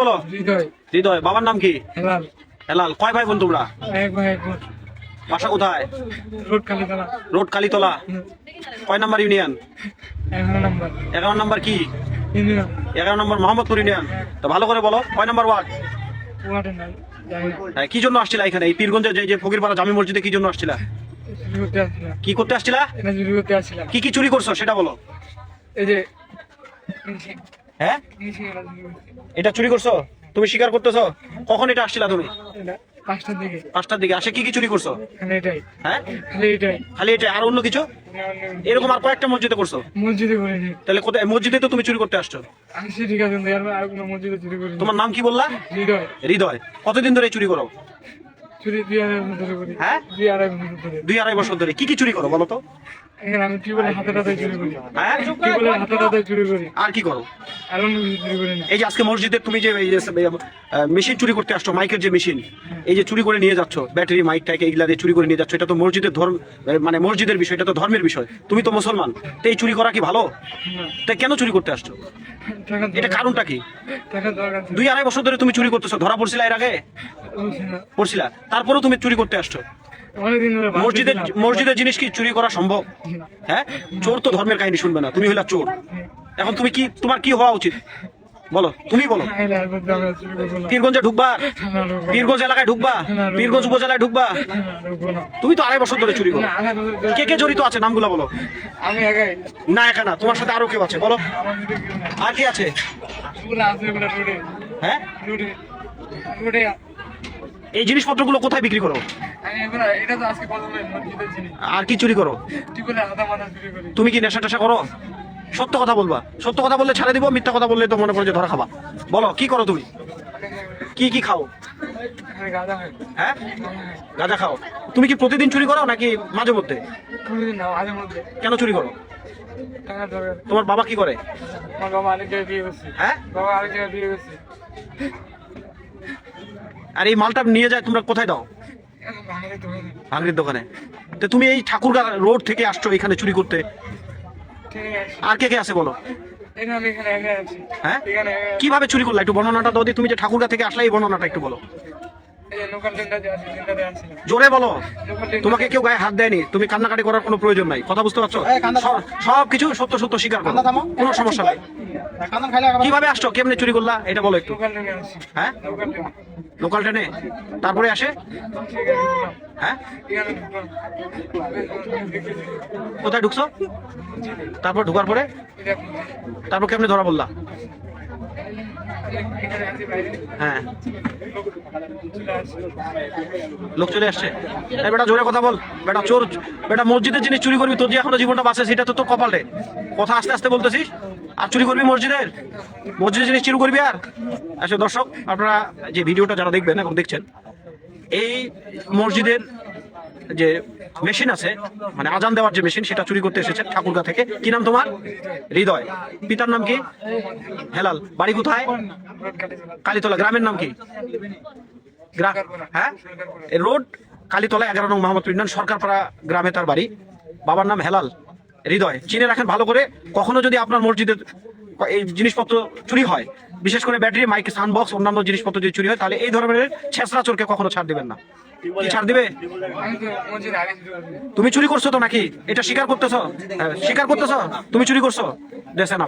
বলো। হৃদয়। হৃদয় বাবার নাম কি? হেলাল। হেলাল কয় ভাই বোন তোমরা? এক ভাই এক বোন। বাসা কোথায়? রোড কালীতলা। রোড কালীতলা। কয় নাম্বার ইউনিয়ন? এগারো নম্বর। এগারো নাম্বার কি? এগারো নম্বর মোহাম্মদপুর ইউনিয়ন। তো ভালো করে বলো কয় নাম্বার ওয়ার্ড? হ্যাঁ, কি জন্য আসছিলা এখানে? এই পীরগঞ্জে যে ফকিরপাড়া জামি মসজিদে কি জন্য আসছিলা? কি করতে আসছিলা? কি কি চুরি করছ সেটা বলো। এই যে হ্যাঁ? এটা চুরি করছি? এটা তুমি স্বীকার করতেছো? কখন এটা আসছিলা তুমি? পাঁচটার দিকে। পাঁচটার দিকে। আসে কি কি চুরি করছ? খালি হ্যাঁ? খালি এটাই। খালি এটা আর অন্য কিছু? এরকম আর কয়েকটা মসজিদে করছ? মসজিদে তাহলে কোথায়? মসজিদে তো তুমি চুরি করতে আসছো। আসছি ঠিক আছে আর কোনো মসজিদে চুরি করিনি। তোমার নাম কি বললা? হৃদয়। হৃদয়। কতদিন ধরে চুরি করো? চুরি দুই আড়াই বছর ধরে করি। হ্যাঁ? দুই আড়াই বছর ধরে দুই আড়াই বছর ধরে। কি কি চুরি করো বলো তো? এখানে আমি টিউবওয়েলের হাতে টাতে চুরি করি। হ্যাঁ? টিউবওয়েলের হাতে টাতে চুরি করি। আর কি করো? আর অন্য কিছু চুরি করি না। এই যে আজকে মসজিদে তুমি যে মেশিন চুরি করতে আসছো মাইকের যে মেশিন এই যে চুরি করে নিয়ে যাচ্ছ ব্যাটারি মাইক টাইক এইগুলা দিয়ে চুরি করে নিয়ে যাচ্ছ এটা তো মসজিদের ধর্ম মানে মসজিদের বিষয় এটা তো ধর্মের বিষয়। তুমি তো মুসলমান তো এই চুরি করা কি ভালো? তাই কেন চুরি করতে আসছো? এটা কারণটা কি? দুই আড়াই বছর ধরে তুমি চুরি করতেছো ধরা পড়ছিলা এর আগে? পড়ছিলা? তারপরেও তুমি চুরি করতে আসছো। মসজিদের মসজিদের জিনিস কি চুরি করা সম্ভব? হ্যাঁ। চোর তো ধর্মের কাহিনী শুনবে না তুমি হইলা চোর। এখন তুমি কি তোমার কি হওয়া উচিত? বলো তুমি বলো। না। পীরগঞ্জে ঢুকবা? পীরগঞ্জ এলাকায় ঢুকবা? পীরগঞ্জ উপজেলায় ঢুকবা। তুমি তো আড়াই বছর ধরে চুরি করো। কে কে জড়িত আছে? নামগুলো বলো। আমি একাই। না একা না তোমার সাথে আরও কেউ আছে বলো। আর কি আছে? হ্যাঁ? এই জিনিসপত্রগুলো কোথায় বিক্রি করো? আর কি চুরি করো? তুমি কি নেশা টেশা করো? সত্য কথা বলবা। সত্য কথা বললে ছেড়ে দিব মিথ্যা কথা বললে তো মনে করো যে ধরা খাবা। বলো কি করো তুমি? কি কি খাও? হ্যাঁ? গাঁজা খাও। তুমি কি প্রতিদিন চুরি করো নাকি মাঝে মধ্যে? কেন চুরি করো? তোমার বাবা কি করে? হ্যাঁ? বাবা আরেক জায়গায় বিয়ে করছে। আর এই মালটা নিয়ে যায়, তোমরা কোথায় দাও। ভাঙড়ির দোকানে। তো তুমি এই ঠাকুরগা রোড থেকে আসছো এখানে চুরি করতে। আর কে কে আছে বলো? হ্যাঁ? কীভাবে চুরি করলা? একটু বর্ণনাটা দাও দি তুমি যে ঠাকুরগা থেকে আসলে, এই বর্ণনাটা একটু বলো। জোরে বলো। তোমাকে কেউ গায়ে হাত দেয়নি? তুমি কান্নাকাটি করার কোনো প্রয়োজন নাই। কথা বুঝতে পারছ? সব- সব কিছু সত্য সত্য স্বীকার করো। কোনো সমস্যা নাই। কীভাবে আসছো? কেমনে চুরি করলা? এটা বলো একটু। হ্যাঁ? লোকাল ট্রেনে তারপরে আসে? হ্যাঁ? কোথায় ঢুকছো? তারপর ঢুকার পরে? তারপর কেমনে ধরা বললা হ্যাঁ। লোক চলে আসছে। বেটা জোরে কথা বল। বেটা চোর, বেটা মসজিদের জিনিস চুরি করবি, তোর যে এখনও জীবনটা বাঁচে, সেটা তো তোর কপালে। কথা আস্তে আস্তে বলতেছিস? আর চুরি করবি মসজিদের? মসজিদের জিনিস চুরি করবি আর? আচ্ছা দর্শক, আপনারা যে ভিডিওটা যারা দেখবেন এখন দেখছেন, এই মসজিদের যে মেশিন আছে মানে আজান দেওয়ার যে মেশিন, সেটা চুরি করতে এসেছেন ঠাকুরগা থেকে। কি নাম তোমার? হৃদয়। পিতার নাম কি? হেলাল। বাড়ি কোথায়? কালীতলা। গ্রামের নাম কি? হ্যাঁ? রোড, কালীতলা, এগারো নং মোহাম্মদপুর ইউনিয়ন, সরকারপাড়া গ্রামে তার বাড়ি। বাবার নাম হেলাল। হৃদয়। চিনে রাখেন ভালো করে। কখনো যদি আপনার মসজিদের এই জিনিসপত্র চুরি হয়। বিশেষ করে ব্যাটারি মাইক সাউন্ড বক্স অন্যান্য জিনিসপত্র যদি চুরি হয় তাহলে এই ধরনের ছেঁচড়া চোরকে কখনো ছাড় দিবেন না। ছাড় দিবে? তুমি চুরি করছ তো নাকি? এটা স্বীকার করতেছ? হ্যাঁ, স্বীকার করতেছ? তুমি চুরি করছ? দেশে না